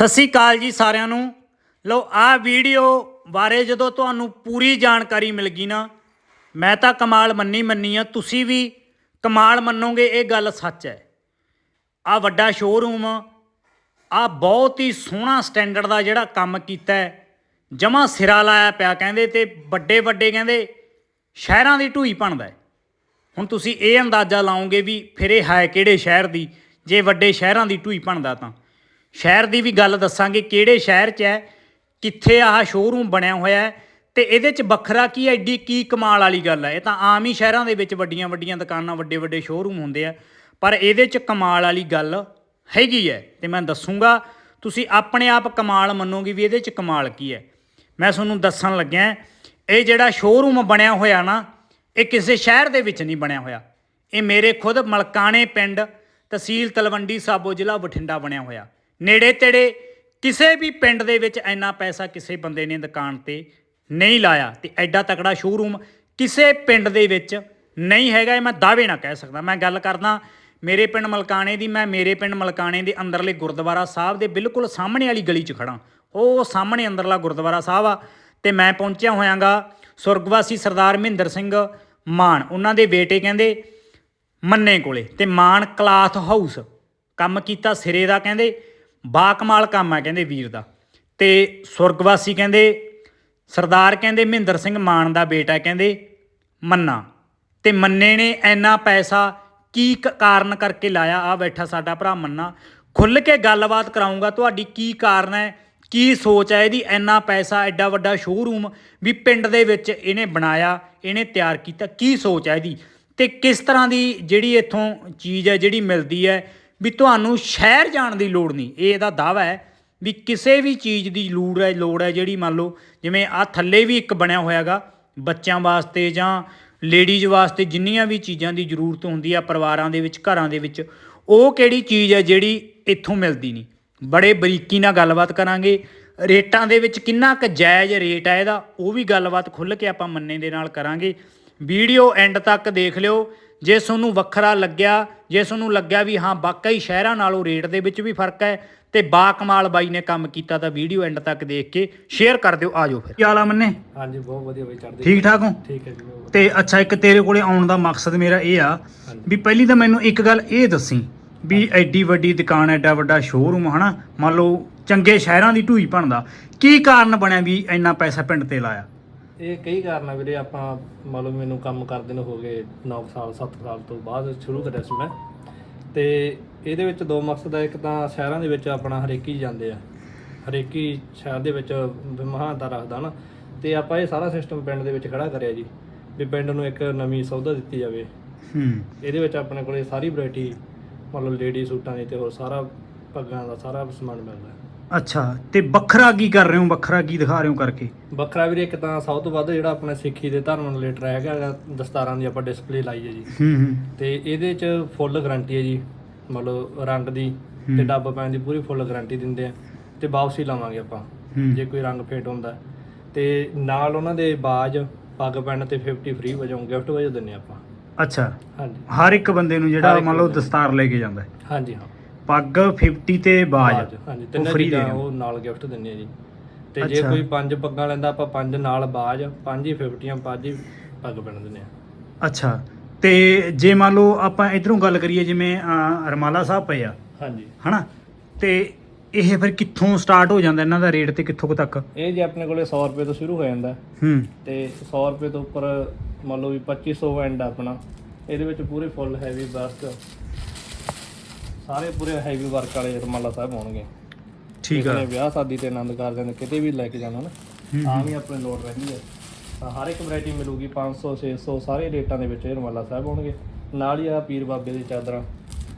ਸਤਿ ਸ੍ਰੀ ਅਕਾਲ ਜੀ ਸਾਰਿਆਂ ਨੂੰ। ਲਓ ਆਹ ਵੀਡੀਓ ਬਾਰੇ ਜਦੋਂ ਤੁਹਾਨੂੰ ਪੂਰੀ ਜਾਣਕਾਰੀ ਮਿਲ ਗਈ ਨਾ, ਮੈਂ ਤਾਂ ਕਮਾਲ ਮੰਨੀ ਮੰਨੀ ਆ, ਤੁਸੀਂ ਵੀ ਕਮਾਲ ਮੰਨੋਗੇ, ਇਹ ਗੱਲ ਸੱਚ ਹੈ। ਆ ਵੱਡਾ ਸ਼ੋਰੂਮ ਆ ਬਹੁਤ ਹੀ ਸੋਹਣਾ ਸਟੈਂਡਰਡ ਦਾ ਜਿਹੜਾ ਕੰਮ ਕੀਤਾ ਹੈ। ਜਮਾ ਸਿਰਾ ਲਾਇਆ ਪਿਆ, ਕਹਿੰਦੇ ਤੇ ਵੱਡੇ ਵੱਡੇ ਕਹਿੰਦੇ ਸ਼ਹਿਰਾਂ ਦੀ ਢੂਈ ਬਣਦਾ ਹੁਣ ਤੁਸੀਂ ਇਹ ਅੰਦਾਜ਼ਾ ਲਾਓਗੇ ਵੀ ਫਿਰ ਇਹ ਹੈ ਕਿਹੜੇ ਸ਼ਹਿਰ ਦੀ, ਜੇ ਵੱਡੇ ਸ਼ਹਿਰਾਂ ਦੀ ਢੂਈ ਬਣਦਾ ਤਾਂ। ਸ਼ਹਿਰ ਦੀ ਵੀ ਗੱਲ ਦੱਸਾਂਗੇ ਕਿਹੜੇ ਸ਼ਹਿਰ 'ਚ ਹੈ ਕਿੱਥੇ ਆਹ ਸ਼ੋਰੂਮ ਬਣਿਆ ਹੋਇਆ ਹੈ ਤੇ ਇਹਦੇ 'ਚ ਵੱਖਰਾ ਕੀ ਹੈ, ਐਡੀ ਕੀ ਕਮਾਲ ਵਾਲੀ ਗੱਲ ਹੈ। ਇਹ ਤਾਂ ਆਮ ਹੀ ਸ਼ਹਿਰਾਂ ਦੇ ਵਿੱਚ ਵੱਡੀਆਂ ਵੱਡੀਆਂ ਦੁਕਾਨਾਂ ਵੱਡੇ ਵੱਡੇ ਸ਼ੋਰੂਮ ਹੁੰਦੇ ਆ ਪਰ ਇਹਦੇ 'ਚ ਕਮਾਲ ਵਾਲੀ ਗੱਲ ਹੈਗੀ ਹੈ ਤੇ ਮੈਂ ਦੱਸੂਗਾ ਤੁਸੀਂ ਆਪਣੇ ਆਪ ਕਮਾਲ ਮੰਨੋਗੇ ਵੀ ਇਹਦੇ 'ਚ ਕਮਾਲ ਕੀ ਹੈ। ਮੈਂ ਤੁਹਾਨੂੰ ਦੱਸਣ ਲੱਗਿਆ ਇਹ ਜਿਹੜਾ ਸ਼ੋਰੂਮ ਬਣਿਆ ਹੋਇਆ ਨਾ ਇਹ ਕਿਸੇ ਸ਼ਹਿਰ ਦੇ ਵਿੱਚ ਨਹੀਂ ਬਣਿਆ ਹੋਇਆ। ਇਹ ਮੇਰੇ ਖੁਦ ਮਲਕਾਣੇ ਪਿੰਡ ਤਹਿਸੀਲ ਤਲਵੰਡੀ ਸਾਬੋ ਜ਼ਿਲ੍ਹਾ ਬਠਿੰਡਾ ਬਣਿਆ ਹੋਇਆ। ਨੇੜੇ ਤੇੜੇ ਕਿਸੇ ਵੀ ਪਿੰਡ ਦੇ ਵਿੱਚ ਇੰਨਾ ਪੈਸਾ ਕਿਸੇ ਬੰਦੇ ਨੇ ਦੁਕਾਨ ਤੇ ਨਹੀਂ ਲਾਇਆ ਤੇ ਐਡਾ ਤਕੜਾ ਸ਼ੋਰੂਮ ਕਿਸੇ ਪਿੰਡ ਦੇ ਵਿੱਚ ਨਹੀਂ ਹੈਗਾ, ਇਹ ਮੈਂ ਦਾਅਵੇ ਨਾ ਕਹਿ ਸਕਦਾ। ਮੈਂ ਗੱਲ ਕਰਦਾ ਮੇਰੇ ਪਿੰਡ ਮਲਕਾਣੇ ਦੀ, ਮੈਂ ਮੇਰੇ ਪਿੰਡ ਮਲਕਾਣੇ ਦੇ ਅੰਦਰਲੇ ਗੁਰਦੁਆਰਾ ਸਾਹਿਬ ਦੇ ਬਿਲਕੁਲ ਸਾਹਮਣੇ ਵਾਲੀ ਗਲੀ 'ਚ ਖੜਾ ਉਹ ਸਾਹਮਣੇ ਅੰਦਰਲਾ ਗੁਰਦੁਆਰਾ ਸਾਹਿਬ ਆ ਤੇ ਮੈਂ ਪਹੁੰਚਿਆ ਹੋਇਆਗਾ ਸੁਰਗਵਾਸੀ ਸਰਦਾਰ ਮਹਿੰਦਰ ਸਿੰਘ ਮਾਨ। ਉਹਨਾਂ ਦੇ ਬੇਟੇ ਕਹਿੰਦੇ, ਮੰਨੇ ਕੋਲੇ। ਤੇ ਮਾਨ ਕਲਾਥ ਹਾਊਸ ਕੰਮ ਕੀਤਾ ਸਿਰੇ ਦਾ ਕਹਿੰਦੇ ਬਾਕਮਾਲ ਕੰਮ ਆ ਕਹਿੰਦੇ ਵੀਰ ਦਾ। ਤੇ ਸੁਰਗਵਾਸੀ ਕਹਿੰਦੇ, ਸਰਦਾਰ ਕਹਿੰਦੇ, ਮਹਿੰਦਰ ਸਿੰਘ ਮਾਨ ਦਾ ਬੇਟਾ ਕਹਿੰਦੇ, ਮੰਨਾ। ਤੇ ਮੰਨੇ ਨੇ ਇੰਨਾ ਪੈਸਾ, ਕੀ ਕ- ਕਾਰਨ ਕਰਕੇ ਲਾਇਆ? ਆ ਬੈਠਾ ਸਾਡਾ ਭਰਾ ਮੰਨਾ। ਖੁੱਲ ਕੇ ਗੱਲਬਾਤ ਕਰਾਉਂਗਾ ਤੁਹਾਡੀ ਕੀ ਕਾਰਨ ਹੈ? ਕੀ ਸੋਚ ਹੈ ਇਹਦੀ? ਐਨਾ ਪੈਸਾ, ਐਡਾ ਵੱਡਾ ਸ਼ੋਰੂਮ ਵੀ ਪਿੰਡ ਦੇ ਵਿੱਚ ਇਹਨੇ ਬਣਾਇਆ, ਇਹਨੇ ਤਿਆਰ ਕੀਤਾ। ਕੀ ਸੋਚ ਹੈ ਇਹਦੀ? ਤੇ ਕਿਸ ਤਰ੍ਹਾਂ ਦੀ ਜਿਹੜੀ ਇੱਥੋਂ ਚੀਜ਼ ਹੈ, ਜਿਹੜੀ ਮਿਲਦੀ ਹੈ ਵੀ ਤੁਹਾਨੂੰ ਸ਼ਹਿਰ ਜਾਣ ਦੀ ਲੋੜ ਨਹੀਂ। ਇਹ ਇਹਦਾ ਦਾਵਾ ਹੈ ਵੀ ਕਿਸੇ ਵੀ ਚੀਜ਼ ਦੀ ਲੋੜ ਹੈ ਲੋੜ ਹੈ ਜਿਹੜੀ ਮੰਨ ਲਓ ਜਿਵੇਂ ਆ ਥੱਲੇ ਵੀ ਇੱਕ ਬਣਿਆ ਹੋਇਆਗਾ, ਬੱਚਿਆਂ ਵਾਸਤੇ ਜਾਂ ਲੇਡੀਜ਼ ਵਾਸਤੇ ਜਿੰਨੀਆਂ ਵੀ ਚੀਜ਼ਾਂ ਦੀ ਜ਼ਰੂਰਤ ਹੁੰਦੀ ਆ ਪਰਿਵਾਰਾਂ ਦੇ ਵਿੱਚ, ਘਰਾਂ ਦੇ ਵਿੱਚ, ਉਹ ਕਿਹੜੀ ਚੀਜ਼ ਹੈ ਜਿਹੜੀ ਇੱਥੋਂ ਮਿਲਦੀ ਨਹੀਂ। ਬੜੇ ਬਰੀਕੀ ਨਾਲ ਗੱਲਬਾਤ ਕਰਾਂਗੇ। ਰੇਟਾਂ ਦੇ ਵਿੱਚ ਕਿੰਨਾ ਕੁ ਜਾਇਜ਼ ਰੇਟ ਹੈ ਇਹਦਾ, ਉਹ ਵੀ ਗੱਲਬਾਤ ਖੁੱਲ੍ਹ ਕੇ ਆਪਾਂ ਮੰਨੇ ਦੇ ਨਾਲ ਕਰਾਂਗੇ। ਵੀਡੀਓ ਐਂਡ ਤੱਕ ਦੇਖ ਲਿਓ। ਜੇ ਤੁਹਾਨੂੰ ਵੱਖਰਾ ਲੱਗਿਆ ਜੇ ਤੁਹਾਨੂੰ ਲੱਗਿਆ ਵੀ ਹਾਂ ਵਾਕਈ ਸ਼ਹਿਰਾਂ ਨਾਲੋਂ ਰੇਟ ਦੇ ਵਿੱਚ ਵੀ ਫ਼ਰਕ ਹੈ ਤੇ ਬਾ ਕਮਾਲ ਬਾਈ ਨੇ ਕੰਮ ਕੀਤਾ ਤਾਂ ਵੀਡੀਓ ਐਂਡ ਤੱਕ ਦੇਖ ਕੇ ਸ਼ੇਅਰ ਕਰ ਦਿਓ ਆਜੋ ਫਿਰ। ਕੀ ਹਾਲ ਆ ਮੰਨੇ? ਹਾਂਜੀ ਬਹੁਤ ਵਧੀਆ ਬਈ ਚੜ੍ਹਦੀ ਠੀਕ ਠਾਕ ਹੋ? ਠੀਕ ਹੈ ਜੀ। ਤੇ ਅੱਛਾ ਇੱਕ ਤੇਰੇ ਕੋਲੇ ਆਉਣ ਦਾ ਮਕਸਦ ਮੇਰਾ ਇਹ ਆ ਵੀ ਪਹਿਲੀ ਤਾਂ ਮੈਨੂੰ ਇੱਕ ਗੱਲ ਇਹ ਦੱਸੀ ਵੀ ਐਡੀ ਵੱਡੀ ਦੁਕਾਨ ਐਡਾ ਵੱਡਾ ਸ਼ੋਰੂਮ ਹਨਾ ਮੰਨ ਲਓ ਚੰਗੇ ਸ਼ਹਿਰਾਂ ਦੀ ਢੂਈ ਬਣਦਾ। ਕੀ ਕਾਰਨ ਬਣਿਆ ਵੀ ਇੰਨਾ ਪੈਸਾ ਪਿੰਡ ਤੇ ਲਾਇਆ? ਇਹ ਕਈ ਕਾਰਨ ਆ ਵੀਰੇ ਆਪਾਂ ਮੰਨ ਲਓ ਮੈਨੂੰ ਕੰਮ ਕਰਦੇ ਨੂੰ ਹੋ ਗਏ 9 ਸਾਲ 7 ਸਾਲ ਤੋਂ ਬਾਅਦ ਸ਼ੁਰੂ ਕਰਿਆ ਸੀ ਮੈਂ। ਤੇ ਇਹਦੇ ਵਿੱਚ ਦੋ ਮਕਸਦ ਆ ਇੱਕ ਤਾਂ ਸ਼ਹਿਰਾਂ ਦੇ ਵਿੱਚ ਆਪਣਾ ਹਰੇਕੀ ਜਾਂਦੇ ਆ। ਹਰੇਕੀ ਸ਼ਹਿਰ ਦੇ ਵਿੱਚ ਮਹਾਨਤਾ ਰੱਖਦਾ ਨਾ। ਤੇ ਆਪਾਂ ਇਹ ਸਾਰਾ ਸਿਸਟਮ ਪਿੰਡ ਦੇ ਵਿੱਚ ਖੜਾ ਕਰਿਆ ਜੀ ਵੀ ਪਿੰਡ ਨੂੰ ਇੱਕ ਨਵੀਂ ਸੌਦਾ ਦਿੱਤੀ ਜਾਵੇ। ਹੂੰ। ਇਹਦੇ ਵਿੱਚ ਆਪਣੇ ਕੋਲੇ ਸਾਰੀ ਵੈਰਾਈਟੀ ਮੰਨ ਲਓ ਲੇਡੀ ਸੂਟਾਂ ਦੀ ਤੇ ਹੋਰ ਸਾਰਾ ਪੱਗਾਂ ਦਾ ਸਾਰਾ ਸਮਾਨ ਮਿਲਦਾ। ਅੱਛਾ ਤੇ ਵੱਖਰਾ ਕੀ ਕਰ ਰਹੇ ਹੋ? ਵੱਖਰਾ ਕੀ ਦਿਖਾ ਰਹੇ ਹੋ ਕਰਕੇ? ਵੱਖਰਾ ਵੀਰੇ ਇੱਕ ਤਾਂ ਸਭ ਤੋਂ ਵੱਧ ਜਿਹੜਾ ਆਪਣਾ ਸਿੱਖੀ ਦੇ ਧਰਮ ਨੂੰ ਰਿਲੇਟਡ ਹੈਗਾ ਦਸਤਾਰਾਂ ਦੀ ਆਪਾਂ ਡਿਸਪਲੇ ਲਾਈ ਹੈ ਜੀ। ਹੂੰ ਹੂੰ। ਤੇ ਇਹਦੇ ਚ ਫੁੱਲ ਗਾਰੰਟੀ ਹੈ ਜੀ ਮਤਲਬ ਰੰਗ ਦੀ ਤੇ ਡੱਬ ਪੈਣ ਦੀ ਪੂਰੀ ਫੁੱਲ ਗਾਰੰਟੀ ਦਿੰਦੇ ਆ ਤੇ ਵਾਪਸੀ ਲਾਵਾਂਗੇ ਆਪਾਂ। ਜੇ ਕੋਈ ਰੰਗ ਫੇਟ ਹੁੰਦਾ। ਤੇ ਨਾਲ ਉਹਨਾਂ ਦੇ ਬਾਜ ਪੱਗ ਪੈਣ ਤੇ 50 ਫ੍ਰੀ ਵਜੋਂ ਗਿਫਟ ਵਜੋਂ ਦਿੰਨੇ ਆਪਾਂ। ਅੱਛਾ। ਹਾਂਜੀ। ਹਰ ਇੱਕ ਬੰਦੇ ਨੂੰ ਜਿਹੜਾ ਮੰਨ ਲਓ। ਦਸਤਾਰ ਲੈ ਕੇ ਜਾਂਦਾ ਹਾਂਜੀ ਹਾਂ। ਪੱਗ 50 ਤੇ ਬਾਜ। ਹਾਂਜੀ ਤਿੰਨੇ free ਚੀਜ਼ਾਂ ਦੇ। ਉਹ ਨਾਲ ਗਿਫਟ ਦਿੰਨੇ ਆ ਜੀ। ਤੇ ਜੇ ਅੱਛਾ। ਕੋਈ ਪੰਜ ਪੱਗਾਂ ਲੈਂਦਾ ਆਪਾਂ ਪੰਜ ਨਾਲ ਬਾਜ ਪੰਜ ਹੀ 50 ਪੰਜ ਹੀ ਪੱਗ ਪੈਣ ਦਿੰਨੇ ਆ। ਅੱਛਾ। ਤੇ ਜੇ ਮੰਨ ਲਓ ਆਪਾਂ ਇਧਰੋਂ ਗੱਲ ਕਰੀਏ ਜਿਵੇਂ ਰਮਾਲਾ ਸਾਹਿਬ ਪਏ ਆ। ਹਾਂਜੀ। ਹਨਾ? ਤੇ ਇਹ ਫਿਰ ਕਿੱਥੋਂ ਸਟਾਰਟ ਹੋ ਜਾਂਦਾ ਇਹਨਾਂ ਦਾ ਰੇਟ ਤੇ ਕਿੱਥੋਂ ਕੁ ਤੱਕ? ਇਹ ਜੇ ਆਪਣੇ ਕੋਲੇ 100 ਰੁਪਏ ਤੋਂ ਸ਼ੁਰੂ ਹੋ ਜਾਂਦਾ। ਹੂੰ। ਤੇ 100 ਰੁਪਏ ਤੋਂ ਉੱਪਰ ਮੰਨ ਲਓ ਵੀ 2500 ਐਂਡ ਆਪਣਾ। ਇਹਦੇ ਵਿੱਚ ਪੂਰੇ ਫੁੱਲ ਹੈਵੀ ਬਸਟ ਸਾਰੇ ਪੂਰੇ ਹੈਵੀ ਵਰਕ ਵਾਲੇ ਰਮਾਲਾ ਸਾਹਿਬ ਹੋਣਗੇ। ਠੀਕ ਆ। ਨੇ ਵਿਆਹ ਸ਼ਾਦੀ ਤੇ ਆਨੰਦ ਕਾਰਜਾਂ ਦੇ ਕਿਤੇ ਵੀ ਲੈ ਕੇ ਜਾਣਾ ਨਾ ਹੂੰ, ਤਾਂ ਵੀ ਆਪਣੇ ਲੋਡ ਰਹਿੰਦੀ ਹੈ ਤਾਂ ਹਰ ਇੱਕ ਵੈਰਾਈਟੀ ਮਿਲੂਗੀ 500 600 ਸਾਰੇ ਰੇਟਾਂ ਦੇ ਵਿੱਚ ਇਹ ਰਮਾਲਾ ਸਾਹਿਬ ਹੋਣਗੇ। ਨਾਲ ਹੀ ਆ ਪੀਰ ਬਾਬੇ ਦੀ ਚਾਦਰਾਂ।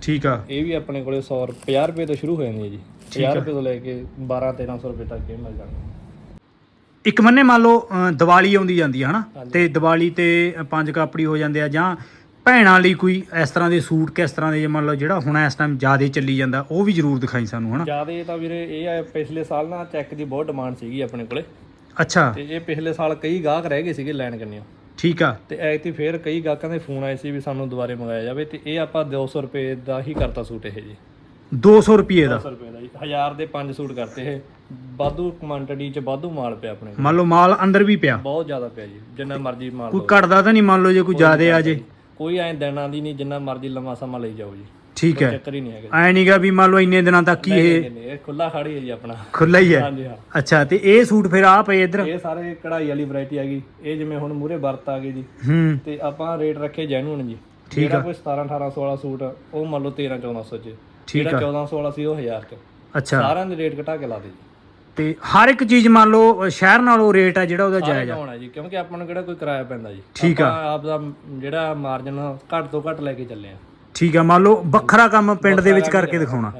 ਠੀਕ ਆ। ਇਹ ਵੀ ਆਪਣੇ ਕੋਲੇ 100 50 ਰੁਪਏ ਤੋਂ ਸ਼ੁਰੂ ਹੋ ਜਾਂਦੀ ਹੈ ਜੀ। ਠੀਕ ਆ। 50 ਰੁਪਏ ਤੋਂ ਲੈ ਕੇ 12 1300 ਰੁਪਏ ਤੱਕ ਇਹ ਮਿਲ ਜਾਣਗੇ ਇੱਕ ਮੰਨੇ ਮੰਨ ਲਓ ਦੀਵਾਲੀ ਆਉਂਦੀ ਜਾਂਦੀ ਆ ਹਨਾ। ਤੇ ਦੀਵਾਲੀ ਤੇ ਪੰਜ ਕਾਪੜੀ ਹੋ ਜਾਂਦੇ ਆ ਜਾਂ ਭੈਣਾਂ ਲਈ ਕੋਈ ਇਸ ਤਰ੍ਹਾਂ ਦੇ ਸੂਟ ਕਿਸ ਤਰ੍ਹਾਂ ਦੇ ਜੇ ਮੰਨ ਲਓ ਜਿਹੜਾ ਹੁਣ ਇਸ ਟਾਈਮ ਜ਼ਿਆਦਾ ਚੱਲੀ ਜਾਂਦਾ ਉਹ ਵੀ ਜ਼ਰੂਰ ਦਿਖਾਈ ਸਾਨੂੰ ਹਨਾ? ਜ਼ਿਆਦਾ ਤਾਂ ਵੀਰੇ ਇਹ ਆ ਪਿਛਲੇ ਸਾਲ ਨਾ ਚੈੱਕ ਦੀ ਬਹੁਤ ਡਿਮਾਂਡ ਸੀਗੀ ਆਪਣੇ ਕੋਲੇ। ਅੱਛਾ। ਤੇ ਇਹ ਪਿਛਲੇ ਸਾਲ ਕਈ ਗਾਹਕ ਰਹਿ ਗਏ ਸੀਗੇ ਲੈਣ ਕੰਨਿਓ ਠੀਕ ਆ। ਤੇ ਐਤੀ ਫੇਰ ਕਈ ਗਾਹਕਾਂ ਦੇ ਫੋਨ ਆਏ ਸੀ ਵੀ ਸਾਨੂੰ ਦੁਬਾਰੇ ਮੰਗਾਇਆ ਜਾਵੇ ਤੇ ਇਹ ਆਪਾਂ 200 ਰੁਪਏ ਦਾ ਹੀ ਕਰਤਾ ਸੂਟ ਇਹ ਜੀ। 200 ਰੁਪਏ ਦਾ? 200 ਰੁਪਏ ਦਾ ਜੀ। 1000 ਦੇ 5 ਸੂਟ ਕਰਤੇ ਇਹ। ਵਾਧੂ ਕੁਆਂਟੀਟੀ ਚ ਵਾਧੂ ਮਾਲ ਪਿਆ ਆਪਣੇ ਕੋਲ। ਮੰਨ ਲਓ ਮਾਲ ਅੰਦਰ ਵੀ ਪਿਆ। ਬਹੁਤ ਜ਼ਿਆਦਾ ਪਿਆ ਜੀ ਜਿੰਨਾ ਮਰਜ਼ੀ ਮਾਲ ਕੋਈ ਲਓ। ਘਟਦਾ ਤਾਂ ਨਹੀਂ ਮੰਨ ਲਓ ਜੇ ਕੋਈ ਜ਼ਿਆਦੇ ਆ ਜੇ। ਕੋਈ ਐਂ ਦੇਣਾ ਦੀ ਨਹੀਂ ਜਿੰਨਾ ਮਰਜ਼ੀ ਲੰਮਾ ਸਮਾਂ ਲਈ ਜਾਓ ਜੀ। ਠੀਕ ਹੈ। ਚੱਕਰ ਹੀ ਨਹੀਂ ਹੈਗਾ ਐ ਨਹੀਂਗਾ ਵੀ ਮੰਨ ਲਓ ਇੰਨੇ ਦਿਨਾਂ ਤੱਕ ਹੀ ਇਹ ਨਹੀਂ, ਇਹ ਖੁੱਲਾ ਖੜੀ ਹੈ ਜੀ ਆਪਣਾ। ਖੁੱਲਾ ਹੀ ਹੈ। ਹਾਂਜੀ ਹਾਂ। ਅੱਛਾ ਤੇ ਇਹ ਸੂਟ ਫਿਰ ਆ ਪਏ ਇੱਧਰ? ਇਹ ਸਾਰੇ ਕਢਾਈ ਵਾਲੀ ਵੈਰਾਈਟੀ ਆ ਗਈ। ਇਹ ਜਿਵੇਂ ਹੁਣ ਮੂਰੇ ਵਰਤ ਆ ਗਈ ਜੀ। ਹੂੰ। ਤੇ ਆਪਾਂ ਰੇਟ ਰੱਖੇ ਜੈਨੂਨ ਜੀ। ਠੀਕ ਜਿਹੜਾ ਕੋਈ 17 18 16 ਸੂਟ ਉਹ ਮੰਨ ਲਓ 13 1400 ਚ। ਠੀਕ ਜਿਹੜਾ 1400 ਵਾਲਾ ਸੀ ਉਹ 1000 ਚ। ਅੱਛਾ। ਸਾਰਿਆਂ ਦੇ ਰੇਟ ਘਟਾ ਕੇ ਲਾ ਦੇ ਜੀ। ਤੇ ਹਰ ਇੱਕ ਚੀਜ਼ ਮੰਨ ਲਓ ਸ਼ਹਿਰ ਨਾਲੋਂ ਰੇਟ ਆ ਜਿਹੜਾ ਉਹਦਾ ਜਾਇਜ਼ ਆ। ਹੋਣਾ ਜੀ ਕਿਉਂਕਿ ਆਪਾਂ ਨੂੰ ਕਿਹੜਾ ਕੋਈ ਕਿਰਾਇਆ ਪੈਂਦਾ ਜੀ। ਠੀਕ ਆ। ਆਪਾਂ ਦਾ ਜਿਹੜਾ ਮਾਰਜਨ ਘੱਟ ਤੋਂ ਘੱਟ ਲੈ ਕੇ ਚੱਲੇ ਆ। ਠੀਕ ਆ ਮੰਨ ਲਓ ਵੱਖਰਾ ਕੰਮ ਪਿੰਡ ਦੇ ਵਿੱਚ ਕਰਕੇ ਦਿਖਾਉਣਾ।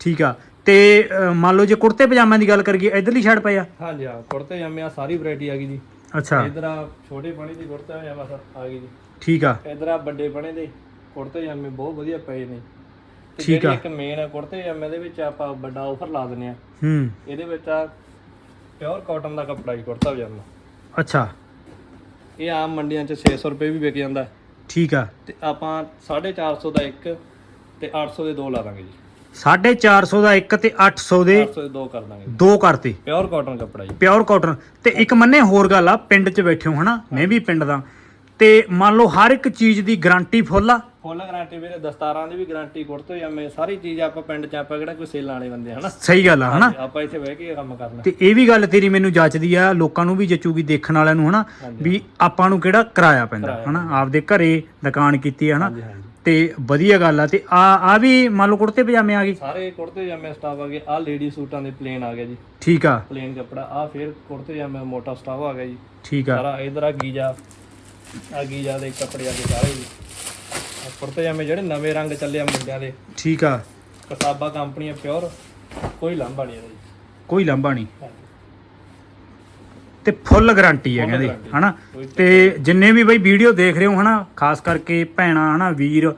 ਠੀਕ ਆ। ਤੇ ਮੰਨ ਲਓ ਜੇ ਕੁੜਤੇ ਪਜਾਮਿਆਂ ਦੀ ਗੱਲ ਕਰੀਏ ਇਧਰਲੀ ਛੱਡ ਪਏ ਆ? ਹਾਂਜੀ ਹਾਂ ਕੁੜਤੇ ਜਾਮੇ ਆ ਸਾਰੀ ਵੈਰਾਈਟੀ ਆ ਗਈ ਜੀ। ਅੱਛਾ। ਇਧਰ ਆ ਛੋਟੇ ਬਣੇ ਦੀ ਕੁੜਤੇ ਪਜਾਮਾ ਆ ਗਈ ਜੀ। ਠੀਕ ਆ। ਇਧਰ ਆ ਵੱਡੇ ਬਣੇ ਦੇ ਕੁੜਤੇ ਜਾਮੇ ਬਹੁਤ ਵਧੀਆ ਪਏ ਨੇ। ਤੇ ਠੀਕ ਜਿਹੜੀ ਆ। ਇੱਕ ਮੇਨ ਕੁੜਤੇ ਜਾਮੇ ਦੇ ਵਿੱਚ ਆਪਾਂ ਵੱਡਾ ਆਫਰ ਲਾ ਦਿੰਨੇ ਆ। ਹੂੰ। ਇਹਦੇ ਵਿੱਚ ਆ ਪਿਓਰ ਕਾਟਨ ਦਾ ਕੱਪੜਾ ਜੀ ਕੁੜਤਾ ਪਜਾਮਾ। ਅੱਛਾ। ਇਹ ਆਮ ਮੰਡੀਆਂ 'ਚ 600 ਰੁਪਏ ਵੀ ਵਿਕ ਜਾਂਦਾ। ਠੀਕ ਆ। ਤੇ ਆਪਾਂ 450 ਦਾ ਇੱਕ ਤੇ 800 ਦੇ ਦੋ ਲਾ ਦਾਂਗੇ ਜੀ। 450 ਦਾ ਇੱਕ ਤੇ 800 ਦੇ 800 ਦੇ ਦੋ ਕਰ ਦਾਂਗੇ ਦੋ ਕਰਤੇ। ਪਿਓਰ ਕਾਟਨ ਕੱਪੜਾ ਜੀ। ਪਿਓਰ ਕਾਟਨ ਤੇ ਇੱਕ ਮੰਨੇ ਹੋਰ ਗੱਲ ਆ ਪਿੰਡ 'ਚ ਬੈਠੇ ਹੋ ਹਨਾ ਮੈਂ ਵੀ ਪਿੰਡ ਦਾ। ਤੇ ਮੰਨ ਲਓ ਹਰ ਇੱਕ ਚੀਜ਼ ਦੀ ਗਾਰੰਟੀ ਫੁੱਲ ਆ। ਫੁੱਲ ਗਾਰੰਟੀ ਵੀਰੇ ਦਸਤਾਰਾਂ ਦੀ ਵੀ ਗਾਰੰਟੀ ਕੁੜਤੇ ਜਾਮੇ ਸਾਰੀ ਚੀਜ਼ ਆਪਾਂ ਪਿੰਡ 'ਚ ਆਪਾਂ ਕਿਹੜਾ ਕੋਈ ਸੇਲ ਵਾਲੇ ਬੰਦੇ ਹਨਾ? ਸਹੀ ਗੱਲ ਆ ਹਨਾ? ਆਪਾਂ ਇੱਥੇ ਬਹਿ ਕੇ ਕੰਮ ਕਰਨਾ। ਤੇ ਇਹ ਵੀ ਗੱਲ ਤੇਰੀ ਮੈਨੂੰ ਜੱਚਦੀ ਆ ਲੋਕਾਂ ਨੂੰ ਵੀ ਜਚੂਗੀ ਦੇਖਣ ਵਾਲਿਆਂ ਨੂੰ ਹਨਾ? ਵੀ ਆਪਾਂ ਨੂੰ ਕਿਹੜਾ ਕਿਰਾਇਆ ਪੈਂਦਾ ਹਨਾ? ਆਪਦੇ ਘਰੇ ਦੁਕਾਨ ਕੀਤੀ ਹਨਾ? ਤੇ ਵਧੀਆ ਗੱਲ ਆ ਤੇ ਆ ਆ ਵੀ ਮੰਨ ਲਓ ਕੁੜਤੇ ਪਜਾਮੇ ਆ ਗਏ। ਸਾਰੇ ਕੁੜਤੇ ਜਾਮੇ ਸਟਾਫ ਆ ਗਏ ਆ ਲੇਡੀ ਸੂਟਾਂ ਦੇ ਪਲੇਨ ਆ ਗਿਆ ਜੀ। ਠੀਕ ਆ। ਪਲੇਨ ਕੱਪੜਾ ਆ ਫਿਰ ਕੁੜਤੇ ਜਾਮੇ ਮੋਟਾ ਸਟਾਫ ਆ ਗਿਆ ਜੀ। ਠੀਕ ਆ। ਸਾਰਾ ਇਧਰ ਆ ਗੀਜਾ ਆ ਗੀਜਾ ਦੇ ਕੱਪੜੇ ਆ ਗਏ ਸਾਰੇ ਜੀ। ਆਹ ਕੁੜਤੇ ਜਾਮੇ ਜਿਹੜੇ ਨਵੇਂ ਰੰਗ ਚੱਲੇ ਆ ਮੁੰਡਿਆਂ ਦੇ। ਠੀਕ ਆ। ਕਸਾਬਾ ਕੰਪਨੀ ਪਿਓਰ ਕੋਈ ਲਾਂਭਾ ਨਹੀਂ ਇਹਦਾ ਜੀ। ਕੋਈ ਲਾਂਭਾ ਨਹੀਂ। ਤੇ ਫੁੱਲ ਗਾਰੰਟੀ ਹੈ ਕਹਿੰਦੇ। ਹਨਾ? ਤੇ ਜਿੰਨੇ ਵੀ ਬਈ ਵੀਡੀਓ ਦੇਖ ਰਹੇ ਹੋ ਹਨਾ ਖਾਸ ਕਰਕੇ ਭੈਣਾ ਹਨਾ ਵੀਰ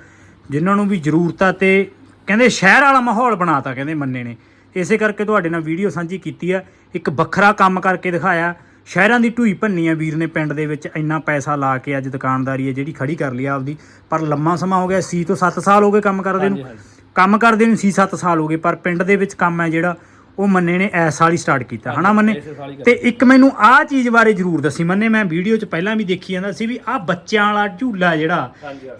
ਜਿਨ੍ਹਾਂ ਨੂੰ ਵੀ ਜ਼ਰੂਰਤ ਆ ਤੇ ਕਹਿੰਦੇ ਸ਼ਹਿਰ ਵਾਲਾ ਮਾਹੌਲ ਬਣਾਤਾ ਕਹਿੰਦੇ ਮੰਨੇ ਨੇ। ਇਸੇ ਕਰਕੇ ਤੁਹਾਡੇ ਨਾਲ ਵੀਡੀਓ ਸਾਂਝੀ ਕੀਤੀ ਆ। ਇੱਕ ਵੱਖਰਾ ਕੰਮ ਕਰਕੇ ਦਿਖਾਇਆ। ਸ਼ਹਿਰਾਂ ਦੀ ਢੂਈ ਭੰਨੀ ਆ ਵੀਰ ਨੇ ਪਿੰਡ ਦੇ ਵਿੱਚ ਇੰਨਾ ਪੈਸਾ ਲਾ ਕੇ ਅੱਜ ਦੁਕਾਨਦਾਰੀ ਹੈ ਜਿਹੜੀ ਖੜੀ ਕਰ ਲਈ ਆਪਦੀ ਪਰ ਲੰਮਾ ਸਮਾਂ ਹੋ ਗਿਆ ਸੀ ਤੋਂ 7 ਸਾਲ ਹੋ ਗਏ ਕੰਮ ਕਰਦੇ ਨੂੰ ਕੰਮ ਕਰਦੇ ਨੂੰ ਸੀ 7 ਸਾਲ ਹੋ ਗਏ ਪਰ ਪਿੰਡ ਦੇ ਵਿੱਚ ਕੰਮ ਹੈ ਜਿਹੜਾ ਉਹ ਮੰਨੇ ਨੇ ਐਸ ਹੀ ਸਟਾਰਟ ਕੀਤਾ ਹਨਾ ਮੰਨੇ ਤੇ ਇੱਕ ਮੈਨੂੰ ਆਹ ਚੀਜ਼ ਬਾਰੇ ਜ਼ਰੂਰ ਦੱਸੀ ਮੰਨੇ ਮੈਂ ਵੀਡੀਓ 'ਚ ਪਹਿਲਾਂ ਵੀ ਦੇਖੀ ਜਾਂਦਾ ਸੀ ਵੀ ਆਹ ਬੱਚਿਆਂ ਵਾਲਾ ਝੂਲਾ ਜਿਹੜਾ।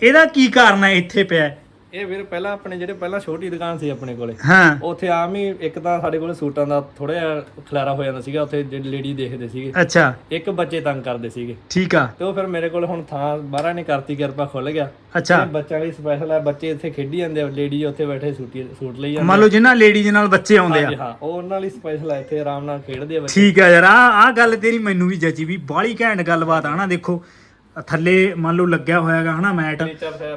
ਇਹਦਾ ਕੀ ਕਾਰਨ ਹੈ ਇੱਥੇ ਪਿਆ? ਇਹ ਵੀਰ ਪਹਿਲਾਂ ਆਪਣੇ ਜਿਹੜੇ ਪਹਿਲਾਂ ਛੋਟੀ ਦੁਕਾਨ ਸੀ ਆਪਣੇ ਕੋਲੇ ਹਾਂ। ਉੱਥੇ ਆਮ ਹੀ ਇੱਕ ਤਾਂ ਸਾਡੇ ਕੋਲੇ ਸੂਟਾਂ ਦਾ ਥੋੜਾ ਜਿਹਾ ਖਲਾਰਾ ਹੋ ਜਾਂਦਾ ਸੀਗਾ ਉੱਥੇ ਜਿਹੜੇ ਲੇਡੀ ਦੇਖਦੇ ਸੀਗੇ। ਅੱਛਾ। ਇੱਕ ਬੱਚੇ ਤੰਗ ਕਰਦੇ ਸੀਗੇ। ਠੀਕ ਆ। ਤੇ ਉਹ ਫਿਰ ਮੇਰੇ ਕੋਲ ਹੁਣ ਥਾਂ ਬਾਹਰਾਂ ਨੇ ਕਰਤੀ ਕਿਰਪਾ ਖੁੱਲ ਗਿਆ। ਅੱਛਾ। ਬੱਚਿਆਂ ਲਈ ਸਪੈਸ਼ਲ ਹੈ ਬੱਚੇ ਇੱਥੇ ਖੇਡੀ ਜਾਂਦੇ ਆ ਲੇਡੀ ਉੱਥੇ ਬੈਠੇ ਸੂਟੀ ਸੂਟ ਲਈ ਜਾਂਦੇ ਮੰਨ ਲਓ ਜਿਨ੍ਹਾਂ ਲੇਡੀਜ਼ ਨਾਲ ਬੱਚੇ ਆਉਂਦੇ ਆ। ਹਾਂ ਉਹ ਉਹਨਾਂ ਲਈ ਸਪੈਸ਼ਲ ਹੈ ਇੱਥੇ ਆਰਾਮ ਨਾਲ ਖੇਡਦੇ ਆ ਬੱਚੇ। ਠੀਕ ਆ ਯਾਰ ਆ ਆ ਗੱਲ ਤੇਰੀ ਮੈਨੂੰ ਵੀ ਜੱਜੀ ਵੀ ਬਾਹਲੀ ਘੈਂਟ ਗੱਲਬਾਤ ਆ ਨਾ ਦੇਖੋ। ਥੱਲੇ ਮੰਨ ਲਓ ਲੱਗਿਆ ਹੋਇਆਗਾ ਹਨਾ ਮੈਟ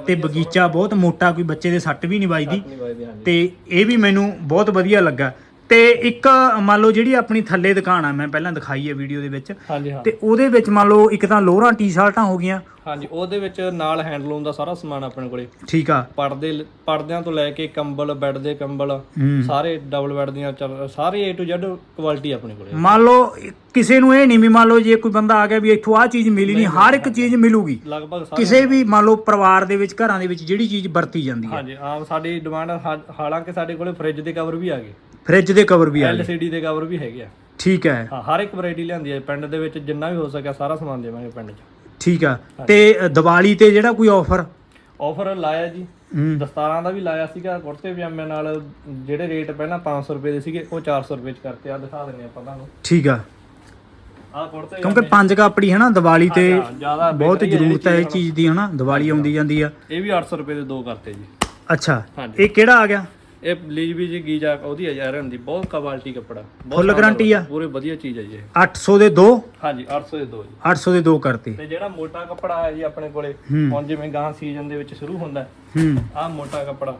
ਤੇ ਬਗੀਚਾ ਬਹੁਤ ਮੋਟਾ ਕੋਈ ਬੱਚੇ ਦੇ ਸੱਟ ਵੀ ਨਹੀਂ ਵੱਜਦੀ। ਤੇ ਇਹ ਵੀ ਮੈਨੂੰ ਬਹੁਤ ਵਧੀਆ ਲੱਗਾ। ਤੇ ਇੱਕ ਮੰਨ ਲਓ ਜਿਹੜੀ ਆਪਣੀ ਥੱਲੇ ਦੁਕਾਨ ਆ ਮੈਂ ਪਹਿਲਾਂ ਦਿਖਾਈ ਹੈ ਵੀਡੀਓ ਦੇ ਵਿੱਚ। ਤੇ ਉਹਦੇ ਵਿੱਚ ਮੰਨ ਲਓ ਇੱਕ ਤਾਂ ਲੋਅਰਾਂ ਟੀ-ਸ਼ਰਟਾਂ ਹੋ ਗਈਆਂ। ਹਾਂਜੀ ਉਹਦੇ ਵਿੱਚ ਨਾਲ ਹੈਂਡਲੂਮ ਦਾ ਸਾਰਾ ਸਮਾਨ ਆਪਣੇ ਕੋਲੇ। ਠੀਕ ਆ। ਪਰਦੇ ਪਰਦਿਆਂ ਤੋਂ ਲੈ ਕੇ ਕੰਬਲ ਬੈੱਡ ਦੇ ਕੰਬਲ ਸਾਰੇ ਡਬਲ ਬੈੱਡ ਦੀਆਂ ਸਾਰੇ A to Z ਕੁਆਲਿਟੀ ਆਪਣੇ ਕੋਲੇ। ਮੰਨ ਲਓ ਕਿਸੇ ਨੂੰ ਇਹ ਨਹੀਂ ਵੀ ਮੰਨ ਲਓ ਜੇ ਕੋਈ ਬੰਦਾ ਆ ਗਿਆ ਵੀ ਇੱਥੋਂ ਆਹ ਚੀਜ਼ ਮਿਲੀ ਨਹੀਂ ਹਰ ਇੱਕ ਚੀਜ਼ ਮਿਲੂਗੀ। ਲਗਭਗ ਕਿਸੇ ਵੀ ਮੰਨ ਲਓ ਪਰਿਵਾਰ ਦੇ ਵਿੱਚ ਘਰਾਂ ਦੇ ਵਿੱਚ ਜਿਹੜੀ ਚੀਜ਼ ਵਰਤੀ ਜਾਂਦੀ ਹੈ। ਹਾਂਜੀ ਆਮ ਸਾਡੀ ਡਿਮਾਂਡ ਹਾਲਾਂਕਿ ਸਾਡੇ ਕੋਲੇ ਫ੍ਰਿਜ ਦੇ ਕਵਰ ਵੀ ਆ ਗਏ। ਫ੍ਰਿਜ ਦੇ ਕਵਰ ਵੀ ਆ ਗਏ। LCD ਦੇ ਕਵਰ ਵੀ ਹੈਗੇ ਆ। ਠੀਕ ਹੈ। ਹਾਂ ਹਰ ਇੱਕ ਵੈਰਾਈਟੀ ਲਿਆਂਦੀ ਹੈ ਪਿੰਡ ਦੇ ਵਿੱਚ ਜਿੰਨਾ ਵੀ ਹੋ ਸਕਿਆ ਸਾਰਾ ਸਮਾਨ ਦੇਵਾਂਗੇ ਪਿੰਡ 'ਚ। ਠੀਕ ਆ। ਤੇ ਅ, ਦੀਵਾਲੀ ਤੇ ਜਿਹੜਾ ਕੋਈ ਆਫਰ ਆਫਰ ਲਾਇਆ ਜੀ। ਦਸਤਾਰਾਂ ਦਾ ਵੀ ਲਾਇਆ ਸੀਗਾ ਕੁੜਤੇ ਪਜਾਮੇ ਨਾਲ। ਜਿਹੜੇ ਰੇਟ ਪਹਿਲਾਂ 500 ਰੁਪਏ ਦੇ ਸੀਗੇ ਉਹ 400 ਰੁਪਏ ਚ ਕਰਤੇ ਆ ਦਿਖਾ ਦਿੰਨੇ ਆਪਾਂ ਤੁਹਾਨੂੰ। ਠੀਕ ਆ। ਆਹ ਕੁੜਤੇ ਕਿਉਂਕਿ ਪੰਜ ਕਾਪੜੀ ਹੈ ਨਾ ਦੀਵਾਲੀ ਤੇ ਜ਼ਿਆਦਾ ਬਹੁਤ ਜ਼ਰੂਰਤ ਹੈ ਇਹ ਚੀਜ਼ ਦੀ ਹਨਾ ਦੀਵਾਲੀ ਆਉਂਦੀ ਜਾਂਦੀ ਆ। ਇਹ ਵੀ 800 ਰੁਪਏ ਦੇ ਦੋ ਕਰਤੇ ਜੀ। ਅੱਛਾ ਹਾਂਜੀ। ਇਹ ਕਿਹੜਾ ਆ ਗਿਆ? ਇਹ ਲੀਜ ਵੀ ਜੀ ਗੀਜਾ ਉਹਦੀ ਹੈ ਹੁੰਦੀ ਬਹੁਤ ਕੁਆਲਿਟੀ ਕੱਪੜਾ ਬਹੁਤ Full guarantee ਆ? ਪੂਰੇ ਵਧੀਆ ਚੀਜ਼ ਹੈ ਜੀ ਇਹ। 800 ਦੇ ਦੋ? ਹਾਂਜੀ 800 ਦੇ ਦੋ ਜੀ। 800 ਦੇ ਦੋ ਕਰਤੇ। ਤੇ ਜਿਹੜਾ ਮੋਟਾ ਕੱਪੜਾ ਹੈ ਜੀ ਆਪਣੇ ਕੋਲੇ ਹੂੰ। ਹੁਣ ਜਿਵੇਂ ਗਾਂ ਸੀਜ਼ਨ ਦੇ ਵਿੱਚ ਸ਼ੁਰੂ ਹੁੰਦਾ ਹੂੰ ਆਹ ਮੋਟਾ ਕੱਪੜਾ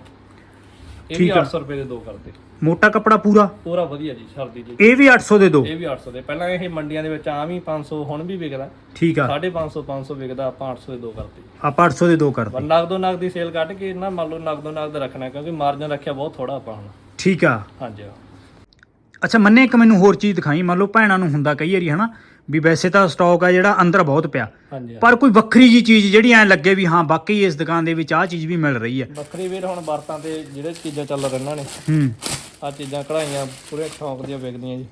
ਇਹ ਵੀ 800 ਰੁਪਏ ਦੇ ਦੋ ਕਰਤੇ। ਮੋਟਾ ਕੱਪੜਾ ਪੂਰਾ? ਪੂਰਾ ਵਧੀਆ ਜੀ ਸਰਦੀ ਲਈ ਇਹ ਵੀ 800 ਦੇ ਦੋ? ਇਹ ਵੀ 800 ਦੇ। ਪਹਿਲਾਂ ਇਹ ਮੰਡੀਆਂ ਦੇ ਵਿੱਚ ਆਮ ਹੀ 500 ਹੁਣ ਵੀ ਵਿਕਦਾ। ਠੀਕ ਆ। 550 500 ਵਿਕਦਾ ਆਪਾਂ 800 ਦੇ ਦੋ ਕਰਤੇ। ਆਪਾਂ 800 ਦੇ ਦੋ ਕਰਤੇ। ਨਗਦੋ ਨਗਦ ਦੀ ਸੇਲ ਕੱਢ ਕੇ ਨਾ ਮੰਨ ਲਓ ਨਗਦੋ ਨਗਦ ਰੱਖਣਾ ਕਿਉਂਕਿ ਮਾਰਜਨ ਰੱਖਿਆ ਬਹੁਤ ਥੋੜਾ ਆਪਾਂ ਹੁਣ। ਠੀਕ ਆ। ਹਾਂਜੀ। ਅੱਛਾ ਮੰਨੇ ਇੱਕ ਮੈਨੂੰ ਹੋਰ ਚੀਜ਼ ਦਿਖਾਈ। ਮੰਨ ਲਓ ਭੈਣਾਂ ਨੂੰ ਹੁੰਦਾ ਕਈ ਵਾਰੀ ਹਨਾ? ਵੀ ਵੈਸੇ ਤਾਂ ਸਟਾਕ ਆ ਜਿਹੜਾ ਅੰਦਰ ਬਹੁਤ ਪਿਆ। ਹਾਂਜੀ ਪਰ ਕੋਈ ਵੱਖਰੀ ਜੀ ਚੀਜ਼ ਜਿਹੜੀ ਐ ਲੱਗੇ ਵੀ ਹਾਂ ਵਾਕਈ ਇਸ ਦੁਕਾਨ ਦੇ ਵਿੱਚ ਆਹ ਚੀਜ਼ ਵੀ ਮਿਲ ਰਹੀ ਹੈ ਵੱਖਰੀ ਵੀਰ ਹੁਣ ਵਰਤਾਂ ਤੇ ਜਿਹੜੇ ਚੀਜ਼ਾਂ ਚੱਲ ਰਹੀਆਂ ਨੇ। ਹੂੰ। ਆ ਚੀਜ਼ਾਂ ਕਢਾਈਆਂ ਪੂਰੇ ਸ਼ੌਂਕ ਦੀਆਂ ਵਿਕਦੀਆਂ ਜੀ।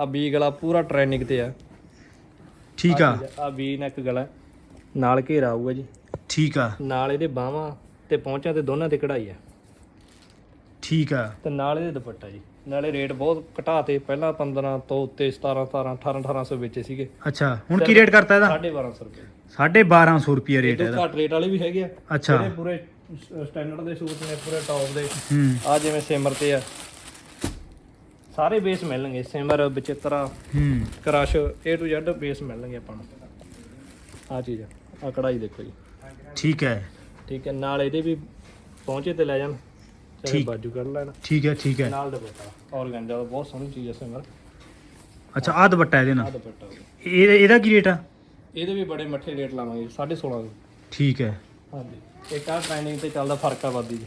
ਆ ਬੀ ਗਲਾ ਪੂਰਾ ਟ੍ਰੈਨਿੰਗ ਤੇ ਆ। ਠੀਕ ਆ। ਆ ਬੀ ਨੈਕ ਗਲਾ ਨਾਲ ਘੇਰਾ ਆਊਗਾ ਜੀ। ਠੀਕ ਆ। ਨਾਲ ਇਹਦੇ ਬਾਹਾਂ ਤੇ ਪਹੁੰਚਾਂ ਤੇ ਦੋਨਾਂ ਤੇ ਕਢਾਈ ਆ। ਠੀਕ ਆ। ਤੇ ਨਾਲ ਇਹਦੇ ਦੁਪੱਟਾ ਜੀ। ਨਾਲੇ ਰੇਟ ਬਹੁਤ ਘਟਾਤੇ ਪਹਿਲਾਂ 15 ਤੋਂ ਉੱਤੇ 17 17 18 1800 ਵੇਚੇ ਸੀਗੇ। ਅੱਛਾ ਹੁਣ ਕੀ ਰੇਟ ਕਰਤਾ ਇਹਦਾ? 1250 ਰੁਪਏ। 1250 ਰੁਪਏ ਰੇਟ ਇਹਦਾ। ਘੱਟ ਰੇਟ ਵਾਲੇ ਵੀ ਹੈਗੇ ਆ। ਅੱਛਾ। ਜਿਹੜੇ ਪੂਰੇ ਸਟੈਂਡਰਡ ਦੇ ਸੂਟ ਨੇ ਪੂਰੇ ਟੌਪ ਦੇ। ਆ ਜਿਵੇਂ ਸਿਮਰ ਤੇ ਆ। ਸਾਰੇ ਬੇਸ ਮਿਲਣਗੇ। ਸਿਮਰ ਬਚਿੱਤਰਾ ਹੂੰ। Crush A to Z base ਮਿਲਣਗੇ ਆਪਾਂ ਨੂੰ। ਆ ਚੀਜ਼ ਆ। ਕਢਾਈ ਦੇਖੋ ਜੀ। ਠੀਕ ਹੈ। ਠੀਕ ਹੈ। ਨਾਲ ਇਹਦੇ ਵੀ ਪਹੁੰਚੇ ਤੇ ਲੈ ਜਾਣ। ਚਾਹੇ ਠੀਕ। ਬਾਜੂ ਕੱਢ ਲੈਣ। ਠੀਕ ਹੈ ਠੀਕ ਹੈ। ਨਾਲ ਦੁਪੱਟਾ। ਔਰਗੈਂਜਾ ਦਾ ਬਹੁਤ ਸੋਹਣੀ ਚੀਜ਼ ਹੈ ਸਿਮਰ ਅੱਛਾ ਆਹ ਦੁਪੱਟਾ ਇਹਦੇ ਆ ਨਾਲ ਦੁਪੱਟਾ ਵੀ। ਇਹ ਇਹਦਾ ਕੀ ਰੇਟ ਆ? ਇਹਦੇ ਵੀ ਬੜੇ ਮੱਠੇ ਰੇਟ ਲਾਵਾਂਗੇ 16.5 ਠੀਕ ਹੈ। ਹਾਂਜੀ। ਇੱਕ ਆ ਟ੍ਰੈਂਡਿੰਗ ਤੇ ਚੱਲਦਾ ਫ਼ਰਕ ਆ ਵਾਦੀ ਜੀ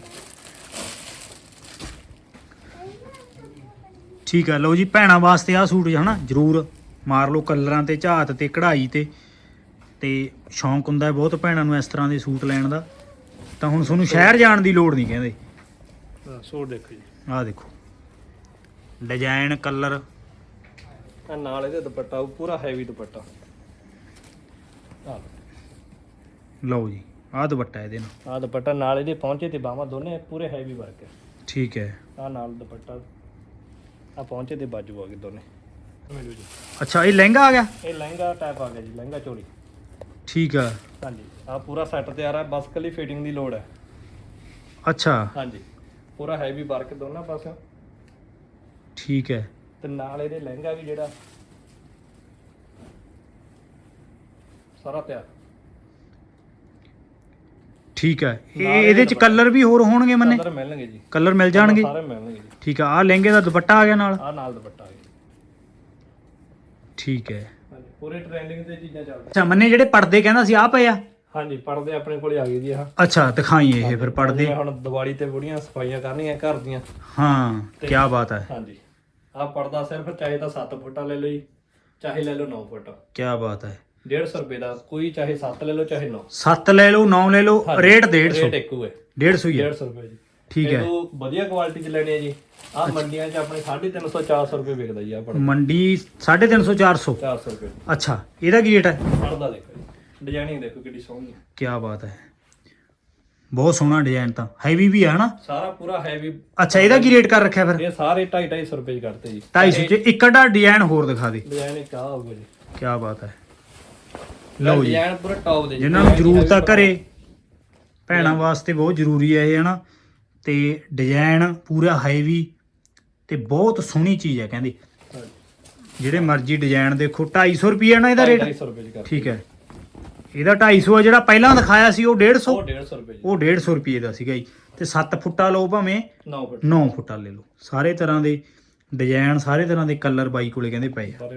ਠੀਕ ਹੈ ਲਓ ਜੀ ਭੈਣਾਂ ਵਾਸਤੇ ਆਹ ਸੂਟ ਹਨਾ ਜਰੂਰ ਮਾਰ ਲਓ ਕਲਰਾਂ ਤੇ ਝਾਤ ਤੇ ਕਢਾਈ ਤੇ। ਤੇ ਸ਼ੌਂਕ ਹੁੰਦਾ ਹੈ ਬਹੁਤ ਭੈਣਾਂ ਨੂੰ ਇਸ ਤਰ੍ਹਾਂ ਦੇ ਸੂਟ ਲੈਣ ਦਾ। ਤਾਂ ਹੁਣ ਤੁਹਾਨੂੰ ਸ਼ਹਿਰ ਜਾਣ ਦੀ ਲੋੜ ਨਹੀਂ ਕਹਿੰਦੇ। ਸੂਟ ਦੇਖੋ ਜੀ। ਆਹ ਦੇਖੋ। ਡਿਜ਼ਾਈਨ ਕਲਰ ਆ ਨਾਲ ਇਹਦੇ ਦੁਪੱਟਾ ਉਹ ਪੂਰਾ ਹੈਵੀ ਦੁਪੱਟਾ। ਆ ਲਓ ਜੀ ਆਹ ਦੁਪੱਟਾ ਇਹਦੇ ਨਾਲ। ਆ ਦੁਪੱਟਾ ਨਾਲ ਇਹਦੇ ਪਹੁੰਚੇ ਤੇ ਬਾਹਾਂ ਦੋਨੇ ਪੂਰੇ ਹੈਵੀ ਵਰਕ ਹੈ। ਠੀਕ ਹੈ। ਆ ਨਾਲ ਦੁਪੱਟਾ ਆ ਪਹੁੰਚੇ ਤੇ ਬਾਜੂ ਆ ਗਏ ਦੋਨੇ। ਮਿਲੋ ਜੀ। ਅੱਛਾ ਇਹ ਲਹਿੰਗਾ ਆ ਗਿਆ? ਇਹ ਲਹਿੰਗਾ ਟਾਈਪ ਆ ਗਿਆ ਜੀ ਲਹਿੰਗਾ ਚੋਲੀ। ਠੀਕ ਆ। ਹਾਂਜੀ ਆ ਪੂਰਾ ਸੈੱਟ ਤਿਆਰ ਹੈ ਬਸ ਕੱਲੀ ਫਿਟਿੰਗ ਦੀ ਲੋੜ ਹੈ। ਅੱਛਾ। ਹਾਂਜੀ। ਪੂਰਾ ਹੈਵੀ ਵਰਕ ਦੋਨਾਂ ਪਾਸਿਓਂ। ਠੀਕ ਹੈ। ਤੇ ਨਾਲ ਇਹਦੇ ਲਹਿੰਗਾ ਵੀ ਜਿਹੜਾ ਸਾਰਾ ਤਿਆਰ ਠੀਕ ਹੈ। ਇਹ ਨਾਲ ਇਹਦੇ ਚ। ਕਲਰ ਵੀ ਹੋਰ ਹੋਣਗੇ ਮੰਨੇ? ਕਲਰ ਮਿਲਣਗੇ ਜੀ। ਕਲਰ ਮਿਲ ਜਾਣਗੇ? ਸਾਰੇ ਮਿਲਣਗੇ ਜੀ। ਠੀਕ ਆ ਆਹ ਲਹਿੰਗੇ ਦਾ ਦੁਪੱਟਾ ਆ ਗਿਆ ਨਾਲ? ਆ ਨਾਲ ਦੁਪੱਟਾ ਆ ਗਿਆ ਠੀਕ ਹੈ। ਹਾਂਜੀ ਪੂਰੇ ਟ੍ਰੈਂਡਿੰਗ ਤੇ ਚੀਜ਼ਾਂ ਚੱਲਦੀਆਂ। ਅੱਛਾ ਮੰਨੇ ਜਿਹੜੇ ਪਰਦੇ ਕਹਿੰਦਾ ਸੀ ਆ ਪਏ ਆ? ਹਾਂਜੀ ਪੜਦੇ ਆਪਣੇ ਕੋਲੇ ਆ ਗਏ ਜੀ ਆਹ। ਅੱਛਾ ਦਿਖਾਈ ਇਹ ਫਿਰ ਜਿਵੇਂ ਹੁਣ ਦੀਵਾਲੀ ਤੇ ਬੁੜੀਆਂ ਸਫਾਈਆਂ ਕਰਨੀਆਂ ਘਰ ਦੀਆਂ। ਹਾਂ ਕੀ ਬਾਤ ਹੈ। ਹਾਂਜੀ ਆ ਪਰਦਾ ਸਿਰਫ ਚਾਹੇ ਤਾਂ 7 ਫੁੱਟਾ ਲੈ ਲਓ ਜੀ ਚਾਹੇ ਲੈ ਲਓ 9 ਫੁੱਟ। ਕੀ ਬਾਤ ਹੈ। 150 ਰੁਪਏ ਦਾ ਕੋਈ ਚਾਹੇ 7 ਲੈ ਲਓ ਚਾਹੇ 9 7 ਲੈ ਲਓ 9 ਲੈ ਲਓ ਰੇਟ 150 ਰੇਟ ਇੱਕੋ ਹੈ। 150 ਹੀ ਹੈ। 150 ਰੁਪਏ ਜੀ। ਠੀਕ ਹੈ। ਜਦੋਂ ਵਧੀਆ ਕੁਆਲਿਟੀ ਚ ਲੈਣੇ ਆ ਜੀ। ਆ ਮੰਡੀਆਂ 'ਚ ਆਪਣੇ 350 400 ਰੁਪਏ ਵਿਕਦਾ ਜੀ ਆ ਪਰਦਾ ਮੰਡੀ 350 400 400 ਰੁਪਏ। ਅੱਛਾ ਇਹਦਾ ਕੀ ਰੇਟ ਹੈ? ਪਰਦਾ ਦੇਖੋ ਡਿਜ਼ਾਈਨਿੰਗ ਦੇਖੋ ਕਿੰਨੀ ਸੋਹਣੀ ਹੈ। ਕੀ ਬਾਤ ਹੈ। ਬਹੁਤ ਸੋਹਣਾ ਡਿਜ਼ਾਈਨ ਤਾਂ। ਹੈਵੀ ਵੀ ਹੈ ਹਨਾ ਸਾਰਾ ਪੂਰਾ ਹੈਵੀ ਅੱਛਾ ਇਹਦਾ ਕੀ ਰੇਟ ਕਰ ਰੱਖਿਆ ਫਿਰ? ਇਹ ਸਾਰੇ 2.5 250 ਰੁਪਏ 'ਚ ਕਰਤੇ ਜੀ। 250 ਚ। ਇੱਕ ਅੱਡਾ ਡਿਜ਼ਾਈਨ ਹੋਰ ਦਿਖਾ ਦੇ। ਡਿਜ਼ਾਈਨ ਇੱਕ ਆ ਹੋਊਗਾ ਜੀ। ਕੀ ਬਾਤ ਹੈ। ਲਓ ਜੀ। ਡਿਜ਼ਾਈਨ ਪੂਰਾ ਟੌਪ ਦੇ ਜੀ। ਜਿਨ੍ਹਾਂ ਨੂੰ ਜ਼ਰੂਰਤ ਆ ਘਰੇ ਭੈਣਾਂ ਵਾਸਤੇ ਬਹੁਤ ਜ਼ਰੂਰੀ ਹੈ ਇਹ ਹਨਾ। ਤੇ ਡਿਜ਼ਾਈਨ ਪੂਰਾ ਹੈਵੀ ਤੇ ਬਹੁਤ ਸੋਹਣੀ ਚੀਜ਼ ਹੈ ਕਹਿੰਦੇ। ਜਿਹੜੇ ਮਰਜ਼ੀ ਡਿਜ਼ਾਈਨ ਦੇਖੋ। 250 ਰੁਪਏ ਨਾ ਇਹਦਾ ਰੇਟ 250 ਰੁਪਏ 'ਚ ਕਰਤੇ ਠੀਕ ਹੈ। ਇਹਦਾ 250 ਹੈ ਜਿਹੜਾ ਪਹਿਲਾਂ ਦਿਖਾਇਆ ਸੀ ਉਹ 150 ਉਹ 150 ਰੁਪਏ ਜੀ। ਉਹ 150 ਰੁਪਏ ਦਾ ਸੀਗਾ ਜੀ। ਤੇ 7 ਫੁੱਟਾ ਲਓ ਭਾਵੇਂ 9 ਫੁੱਟ। 9 ਫੁੱਟਾ ਲੈ ਲਓ। ਸਾਰੇ ਤਰ੍ਹਾਂ ਦੇ ਡਿਜ਼ਾਈਨ ਸਾਰੇ ਤਰ੍ਹਾਂ ਦੇ ਕਲਰ ਬਾਈ ਕੋਲੇ ਕਹਿੰਦੇ ਪਏ ਆ।